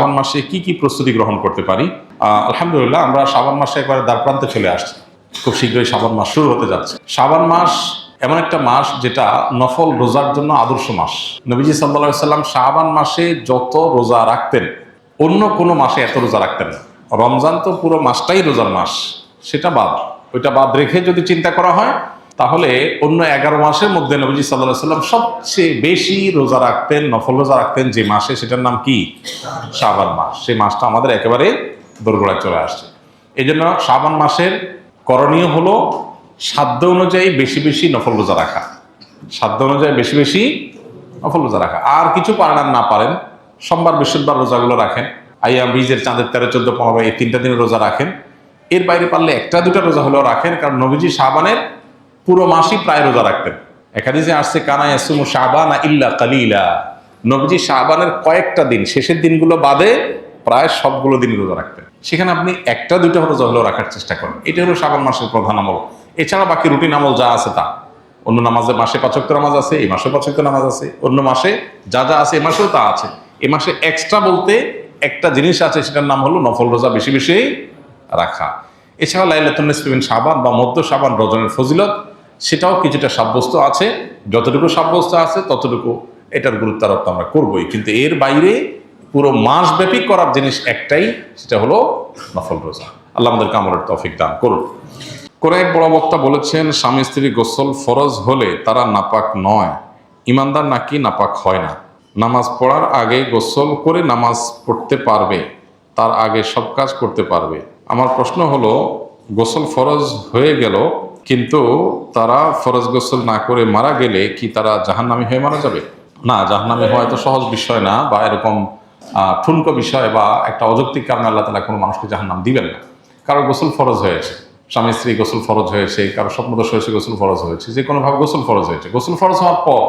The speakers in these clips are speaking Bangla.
শ্রাবণ মাসে কি কি প্রস্তুতি গ্রহণ করতে পারি? আলহামদুলিল্লাহ, আমরা শ্রাবণ মাসে একবারে দ্বার প্রান্তে চলে আসছি। খুব শীঘ্রই শ্রাবণ মাস শুরু হতে যাচ্ছে। শ্রাবণ মাস এমন একটা মাস যেটা নফল রোজার জন্য আদর্শ মাস। নবীজি সাল্লা সাল্লাম শ্রাবণ মাসে যত রোজা রাখতেন, অন্য কোনো মাসে এত রোজা রাখতেন রমজান তো পুরো মাসটাই রোজার মাস, সেটা বাদ। ওইটা বাদ রেখে যদি চিন্তা করা হয় তাহলে অন্য এগারো মাসের মধ্যে নবীজি সাল্লাহ সাল্লাম সবচেয়ে বেশি রোজা রাখতেন, নফল রোজা রাখতেন যে মাসে, সেটার নাম কি? শাবান মাস। সেই মাসটা আমাদের একেবারে দোরগোড়ায় চলে আসছে। এই জন্য শাবান মাসের করণীয় হলো সাধ্য অনুযায়ী বেশি বেশি নফল রোজা রাখা। সাধ্য অনুযায়ী বেশি বেশি নফল রোজা রাখা। আর কিছু পারেন আর না পারেন, সোমবার, বৃহস্পতিবার রোজাগুলো রাখেন। আইয়া বীজের চাঁদের তেরো, চোদ্দ, পনেরো, এই তিনটা দিনের রোজা রাখেন। এর বাইরে পারলে একটা, দুটা রোজা হলেও রাখেন। কারণ নবীজি শাবানের পুরো মাসই প্রায় রোজা রাখতেন। এখানে যে আসছে, কানা ইয়াসুমু শাবানা ইল্লা কালিলা। নবীজি শাবানের কয়েকটা দিন, শেষের দিনগুলো বাদে প্রায় সবগুলো দিন রোজা রাখতেন। সেখানে আপনি একটা, দুইটা রোজা হলেও রাখার চেষ্টা করেন। এটা হলো শাবান মাসের প্রধান আমল। এছাড়া বাকি রুটিন আমল যা আছে তা। অন্য নামাজে মাসে পাচক্ত নামাজ আছে, এই মাসে পাচক্ত নামাজ আছে। অন্য মাসে যা যা আছে এ মাসেও তা আছে। এ মাসে এক্সট্রা বলতে একটা জিনিস আছে, সেটার নাম হলো নফল রোজা বেশি বেশি রাখা। এছাড়া নিসফিন সাবান বা মধ্য সাবান রজনের ফজিলত সেটাও কিছুটা সাব্যস্ত আছে। যতটুকু সাব্যস্ত আছে, ততটুকু এটার গুরুত্ব আরোপ আমরা করবোই। কিন্তু এর বাইরে পুরো মাসব্যাপী করার জিনিস একটাই, সেটা হলো নফল রোজা। আল্লাহ আমাদের কামড়ের তফিক দান করুন কোন এক বড় বক্তা বলেছেন, স্বামী স্ত্রী গোসল ফরজ হলে তারা নাপাক নয়। ইমানদার নাকি নাপাক হয় না। নামাজ পড়ার আগে গোসল করে নামাজ পড়তে পারবে, তার আগে সব কাজ করতে পারবে। আমার প্রশ্ন হলো, গোসল ফরজ হয়ে গেল কিন্তু তারা ফরজ গোসল না করে মারা গেলে কি তারা জাহান্নামী হয়ে মারা যাবে? না, জাহান্নামী হওয়া তো সহজ বিষয় না বা এরকম ঠুনকো বিষয় বা একটা অযৌক্তিক কারণে আল্লাহ তালা কোনো মানুষকে জাহান্নাম দিবেন না। কারও গোসল ফরজ হয়েছে, স্বামী স্ত্রী গোসল ফরজ হয়েছে কারও স্বপ্নদোষ হয়েছে, গোসল ফরজ হয়েছে যে কোনোভাবে গোসল ফরজ হয়েছে। গোসল ফরজ হওয়ার পর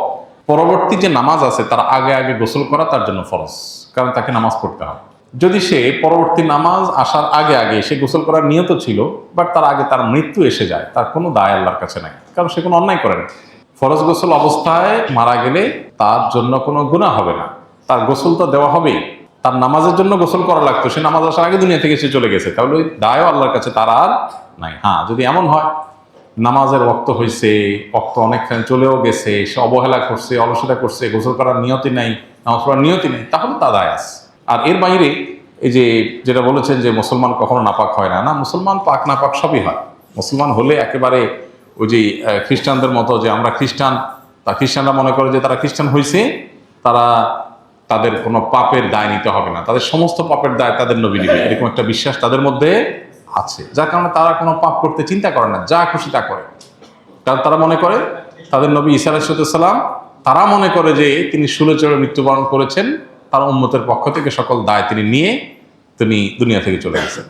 পরবর্তী যে নামাজ আছে, তার আগে আগে গোসল করা তার জন্য ফরজ, কারণ তাকে নামাজ পড়তে হবে। যদি সে পরবর্তী নামাজ আসার আগে আগে সে গোসল করার নিয়ত ছিল বাট তার আগে তার মৃত্যু এসে যায়, তার কোনো দায় আল্লাহর কাছে নাই, কারণ সে কোনো অন্যায় করে না ফরজ গোসল অবস্থায় মারা গেলে তার জন্য কোনো গুণা হবে না। তার গোসল তো দেওয়া হবেই। তার নামাজের জন্য গোসল করা লাগতো, সে নামাজ আসার আগে দুনিয়া থেকে সে চলে গেছে, তাহলে ওই দায়ও আল্লাহর কাছে তার আর নাই। হ্যাঁ যদি এমন হয়, নামাজের রক্ত হয়েছে রক্ত অনেকখানি চলেও গেছে, সে অবহেলা করছে, অলসতা করছে, গোসল করার নিয়তি নাই, নামাজ পড়ার নিয়তি নেই, তাহলে তা দায় আছে। আর এর বাইরে এই যে যেটা বলেছেন যে মুসলমান কখনো নাপাক হয় না। না, মুসলমান পাক নাপাক সবই হয়। মুসলমান হলে একেবারে ওই যে খ্রিস্টানদের মতো যে আমরা খ্রিস্টান, তা খ্রিস্টানরা মনে করে যে তারা খ্রিস্টান হয়েছে তারা তাদের কোনো পাপের দায় নিতে হবে না। তাদের সমস্ত পাপের দায় তাদের নবী নিবে। এরকম একটা বিশ্বাস তাদের মধ্যে আছে। যার কারণে তারা কোনো পাপ করতে চিন্তা করে না, যা খুশি তা করে। কারণ তারা মনে করে, তাদের নবী ঈসা আলাইসালাম তারা মনে করে যে তিনি শুলে চড়ে মৃত্যুবরণ করেছেন। তার উন্মতের পক্ষ থেকে সকল দায় তিনি নিয়ে তিনি দুনিয়া থেকে চলে গেছেন।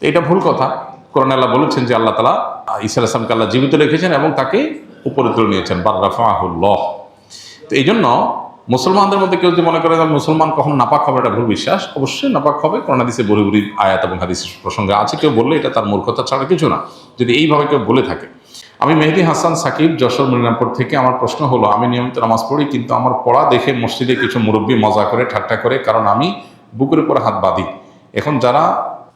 তো এটা ভুল কথা। কোরআন আল্লাহ বলেছেন যে আল্লাহ তালা ঈসা আলাইসলামকে আল্লাহ জীবিত রেখেছেন এবং তাকে উপরে তুলে নিয়েছেন। বার্রাফাহুল্লাহ তো এই জন্য মুসলমানদের মধ্যে কেউ যদি মনে করে মুসলমান কখনো নাপাক হবে, এটা ভুল বিশ্বাস। অবশ্যই নাপাক হবে। কোরআন, হাদিসে বড়ি বড়ি আয়াত এবং হাদিস প্রসঙ্গে আছে। কেউ বললে এটা তার মূর্খতা ছাড়া কিছু না। যদি এইভাবে কেউ বলে থাকে আমি মেহেদি হাসান সাকিব যশোর মরিনাপুর থেকে। আমার প্রশ্ন হলো, আমি নিয়মিত নামাজ পড়ি, কিন্তু আমার পড়া দেখে মসজিদে কিছু মুরব্বী মজা করে, ঠাট্টা করে, কারণ আমি বুকের উপরে হাত বাঁধি। এখন যারা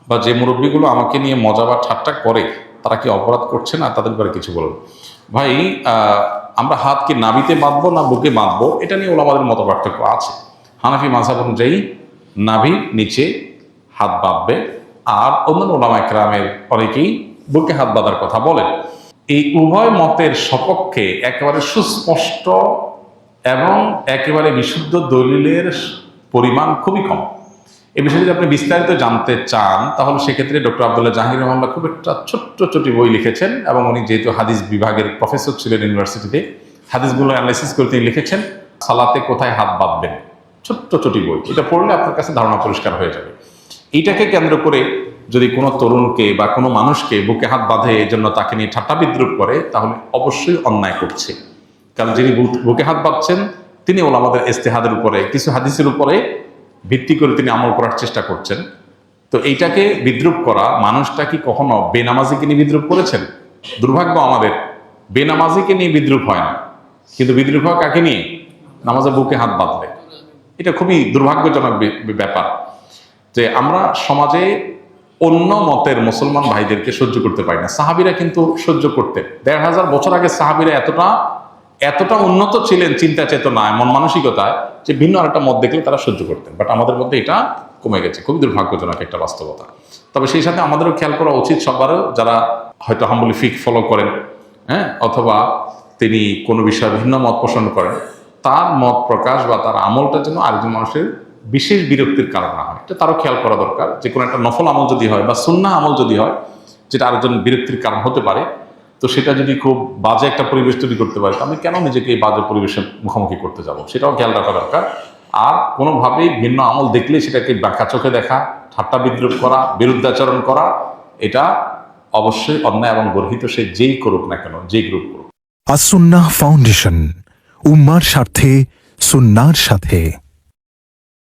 বা যে মুরব্বীগুলো আমাকে নিয়ে মজা বা ঠাট্টা করে, তারা কি অপরাধ করছে না? তাদের ব্যাপারে কিছু বলুন। ভাই আমরা হাত কি নাবিতে বাঁধবো না বুকে বাঁধবো? এটা নিয়ে ওলামাদের মত পার্থক্য আছে। হানাফি মাঝাব অনুযায়ী নাভি নিচে হাত বাঁধবে, আর অন্যান্য ওলামা একরামের অনেকেই বুকে হাত বাঁধার কথা বলেন। এই উভয় মতের সপক্ষে একেবারে সুস্পষ্ট এবং একেবারে বিশুদ্ধ দলিলের পরিমাণ খুবই কম। এ বিষয়ে যদি আপনি বিস্তারিত জানতে চান, তাহলে সেক্ষেত্রে ডক্টর আবদুল্লাহ জাহাঙ্গীর রহমাল্লাহ খুব একটা ছোট্ট ছোটি বই লিখেছেন এবং উনি যেহেতু হাদিস বিভাগের প্রফেসর ছিলেন ইউনিভার্সিটিতে, হাদিসগুলো অ্যানালাইসিস করে তিনি লিখেছেন, সালাতে কোথায় হাত বাঁধবেন? ছোট্ট ছোটি বই। এটা পড়লে আপনার কাছে ধারণা পরিষ্কার হয়ে যাবে। এইটাকে কেন্দ্র করে যদি কোনো তরুণকে বা কোনো মানুষকে বুকে হাত বাঁধে এই জন্য তাকে নিয়ে ঠাট্টা বিদ্রুপ করে, তাহলে অবশ্যই অন্যায় করছে। কারণ যিনি বুকে হাত বাঁধছেন, তিনি ওলামাদের ইস্তেহাদের উপরে, কিছু হাদিসের উপরে ভিত্তি করে তিনি আমল করার চেষ্টা করছেন। তো এইটাকে বিদ্রুপ করা, মানুষটা কি কখনো বেনামাজিকে নিয়ে বিদ্রুপ করেছেন? দুর্ভাগ্য আমাদের, বেনামাজিকে নিয়ে বিদ্রুপ হয় না। কিন্তু বিদ্রুপ হয় কাকে নিয়ে? নামাজের বুকে হাত বাঁধবে এটা খুবই দুর্ভাগ্যজনক ব্যাপার। যে আমরা সমাজে অন্য মতের মুসলমান ভাইদেরকে সহ্য করতে পারি না। সাহাবিরা কিন্তু সহ্য করতে দেড় হাজার বছর আগে সাহাবিরা এতটা এতটা উন্নত ছিলেন চিন্তা চেতনায়, মন মানসিকতায়, যে ভিন্ন আরেকটা মত দেখলে তারা সহ্য করতেন। বাট আমাদের মধ্যে এটা কমে গেছে। খুবই দুর্ভাগ্যজনক একটা বাস্তবতা। তবে সেই সাথে আমাদেরও খেয়াল করা উচিত সবারও, যারা হয়তো হাম্বলি ফিক ফলো করেন হ্যাঁ অথবা তিনি কোনো বিষয়ে ভিন্ন মত পোষণ করেন, তার মত প্রকাশ বা তার আমলটা যেন আরেকজন মানুষের বিশেষ বিরক্তির কারণ না হয়। এটা তারও খেয়াল করা দরকার যে কোনো একটা নফল আমল যদি হয় বা সুন্না আমল যদি হয়, যেটা আরেকজন বিরক্তির কারণ হতে পারে, তো সেটা যদি খুব বাজে একটা পরিবেশ তৈরি করতে পারে আমি কেন নিজেকে এই বাজে পরিবেশের মুখোমুখি করতে যাব? সেটাও খেয়াল রাখা দরকার। আর কোনোভাবেই ভিন্ন আমল দেখলে সেটাকে বাঁকা চোখে দেখা, ঠাট্টা বিদ্রুপ করা, বিরুদ্ধাচরণ করা, এটা অবশ্যই অন্যায় এবং গর্হিত সে যেই করুক না কেন যেই গ্রুপ করুক। আসুন্নাহ ফাউন্ডেশন, উম্মার স্বার্থে, সুন্নার সাথে।